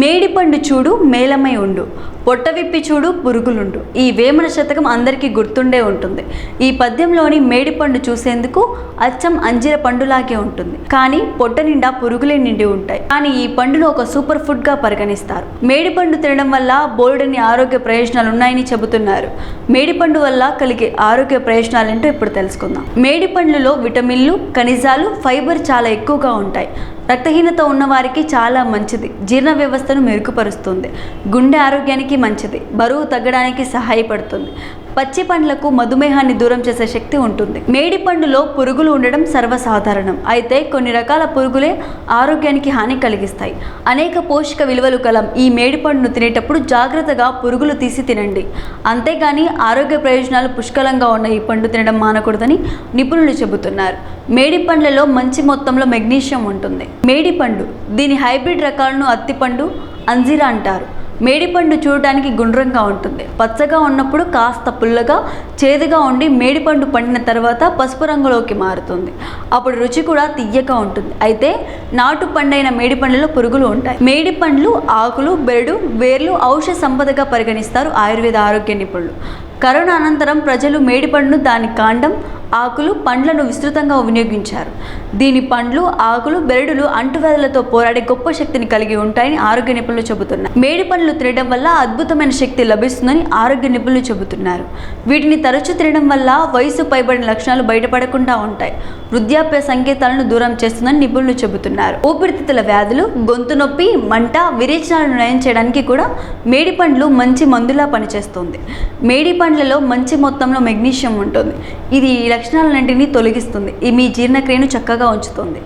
మేడిపండు చూడు మేలమై ఉండు. పొట్ట విప్పి చూడు పురుగులుండు. ఈ వేమన శతకం అందరికీ గుర్తుండే ఉంటుంది. ఈ పద్యంలోని మేడిపండు చూసేందుకు అచ్చం అంజీర పండులాగే ఉంటుంది. కానీ పొట్ట నిండా పురుగులే నిండి ఉంటాయి. కానీ ఈ పండును ఒక సూపర్ ఫుడ్గా పరిగణిస్తారు. మేడిపండు తినడం వల్ల బోల్డని ఆరోగ్య ప్రయోజనాలు ఉన్నాయని చెబుతున్నారు. మేడిపండు వల్ల కలిగే ఆరోగ్య ప్రయోజనాలు ఏంటో ఇప్పుడు తెలుసుకుందాం. మేడిపండ్లలో విటమిన్లు ఖనిజాలు ఫైబర్ చాలా ఎక్కువగా ఉంటాయి. రక్తహీనత ఉన్నవారికి చాలా మంచిది. జీర్ణ వ్యవస్థను మెరుగుపరుస్తుంది. గుండె ఆరోగ్యానికి మంచిది. బరువు తగ్గడానికి సహాయపడుతుంది. పచ్చి పండ్లకు మధుమేహాన్ని దూరం చేసే శక్తి ఉంటుంది. మేడి పండులో పురుగులు ఉండడం సర్వసాధారణం. అయితే కొన్ని రకాల పురుగులే ఆరోగ్యానికి హాని కలిగిస్తాయి. అనేక పోషక విలువలు కల ఈ మేడి పండును తినేటప్పుడు జాగ్రత్తగా పురుగులు తీసి తినండి. అంతేగాని ఆరోగ్య ప్రయోజనాలు పుష్కలంగా ఉన్న ఈ పండు తినడం మానకూడదని నిపుణులు చెబుతున్నారు. మేడి పండ్లలో మంచి మొత్తంలో మెగ్నీషియం ఉంటుంది. మేడి పండు దీని హైబ్రిడ్ రకాలను అత్తిపండు అంజీరా అంటారు. మేడిపండు చూడటానికి గుండ్రంగా ఉంటుంది. పచ్చగా ఉన్నప్పుడు కాస్త పుల్లగా చేదుగా ఉండి మేడిపండు పండిన తర్వాత పసుపు రంగులోకి మారుతుంది. అప్పుడు రుచి కూడా తియ్యగా ఉంటుంది. అయితే నాటు పండైన మేడిపండ్లలో పురుగులు ఉంటాయి. మేడిపండ్లు ఆకులు బెరడు వేర్లు ఔషధ సంపదగా పరిగణిస్తారు ఆయుర్వేద ఆరోగ్య నిపుణులు. కరోనా అనంతరం ప్రజలు మేడిపండును దాని కాండం ఆకులు పండ్లను విస్తృతంగా వినియోగించారు. దీని పండ్లు ఆకులు బెరడులు అంటువ్యాధులతో పోరాడే గొప్ప శక్తిని కలిగి ఉంటాయని ఆరోగ్య నిపుణులు చెబుతున్నారు. మేడి పండ్లు తినడం వల్ల అద్భుతమైన శక్తి లభిస్తుందని ఆరోగ్య నిపుణులు చెబుతున్నారు. వీటిని తరచూ తినడం వల్ల వయసు పైబడిన లక్షణాలు బయటపడకుండా ఉంటాయి. వృద్ధాప్య సంకేతాలను దూరం చేస్తుందని నిపుణులు చెబుతున్నారు. ఊపిరితిత్తుల వ్యాధులు గొంతు నొప్పి మంట విరేచనాలను నయం చేయడానికి కూడా మేడి పండ్లు మంచి మందులా పనిచేస్తుంది. మేడి పండ్లలో మంచి మొత్తంలో మెగ్నీషియం ఉంటుంది. ఇది లక్షణాలన్నింటినీ తొలగిస్తుంది. ఈ మీ జీర్ణక్రియను చక్కగా ఉంచుతుంది.